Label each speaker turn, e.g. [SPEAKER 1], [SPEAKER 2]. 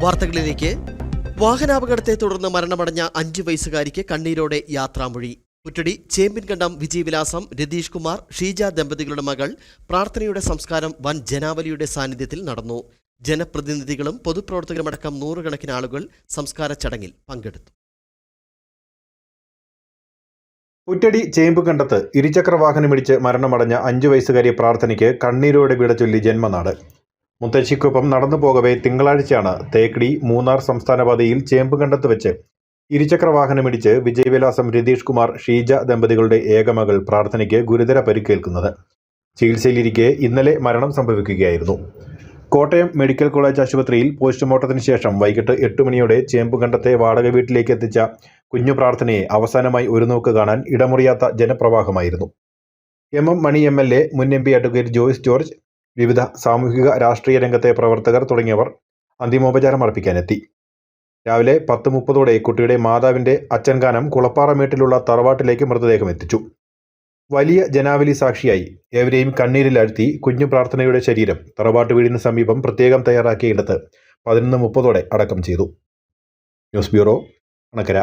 [SPEAKER 1] വാർത്തകളിലേക്ക്. വാഹനാപകടത്തെ തുടർന്ന് മരണമടഞ്ഞ അഞ്ചു വയസ്സുകാരിക്ക് കണ്ണീരോടെ യാത്രാമൊഴി. പുറ്റടി ചേമ്പിൻകണ്ടം വിജയവിലാസം രതീഷ് കുമാർ ഷീജ ദമ്പതികളുടെ മകൾ പ്രാർത്ഥനയുടെ സംസ്കാരം വൻ ജനാവലിയുടെ സാന്നിധ്യത്തിൽ നടന്നു. ജനപ്രതിനിധികളും പൊതുപ്രവർത്തകരുമടക്കം നൂറുകണക്കിന് ആളുകൾ സംസ്കാര ചടങ്ങിൽ പങ്കെടുത്തു.
[SPEAKER 2] കുറ്റടി ചേമ്പ് കണ്ടത്ത് ഇരുചക്ര വാഹനമിടിച്ച് മരണമടഞ്ഞ അഞ്ചു വയസ്സുകാരി പ്രാർത്ഥനയ്ക്ക് കണ്ണീരോടെ വിട ചൊല്ലി ജന്മനാട്. മുത്തശ്ശിക്കൊപ്പം നടന്നു പോകവേ തിങ്കളാഴ്ചയാണ് തേക്കടി മൂന്നാർ സംസ്ഥാന പാതയിൽ ചേമ്പുകണ്ടത്ത് വെച്ച് ഇരുചക്ര വാഹനമിടിച്ച് വിജയവിലാസം രതീഷ് കുമാർ ഷീജ ദമ്പതികളുടെ ഏകമകൾ പ്രാർത്ഥനയ്ക്ക് ഗുരുതര പരിക്കേൽക്കുന്നത്. ചികിത്സയിലിരിക്കെ ഇന്നലെ മരണം സംഭവിക്കുകയായിരുന്നു. കോട്ടയം മെഡിക്കൽ കോളേജ് ആശുപത്രിയിൽ പോസ്റ്റ്മോർട്ടത്തിന് ശേഷം വൈകിട്ട് എട്ട് മണിയോടെ ചേമ്പുകണ്ടത്തെ വാടക വീട്ടിലേക്ക് എത്തിച്ച കുഞ്ഞു പ്രാർത്ഥനയെ അവസാനമായി ഒരു നോക്ക് കാണാൻ ഇടമുറിയാത്ത ജനപ്രവാഹമായിരുന്നു. M. M Mani M. L. A മുൻ M. P. Advocate Joyce George വിവിധ സാമൂഹിക രാഷ്ട്രീയ രംഗത്തെ പ്രവർത്തകർ തുടങ്ങിയവർ അന്തിമോപചാരം അർപ്പിക്കാനെത്തി. രാവിലെ പത്ത് മുപ്പതോടെ കുട്ടിയുടെ മാതാവിന്റെ അച്ചൻകാനം കുളപ്പാറമേട്ടിലുള്ള തറവാട്ടിലേക്ക് മൃതദേഹം എത്തിച്ചു. വലിയ ജനാവലി സാക്ഷിയായി ഏവരെയും കണ്ണീരിലാഴ്ത്തി കുഞ്ഞു പ്രാർത്ഥനയുടെ ശരീരം തറവാട്ട് വീടിന് സമീപം പ്രത്യേകം തയ്യാറാക്കിയിടത്ത് പതിനൊന്ന് മുപ്പതോടെ അടക്കം ചെയ്തു. News bureau Anakkara.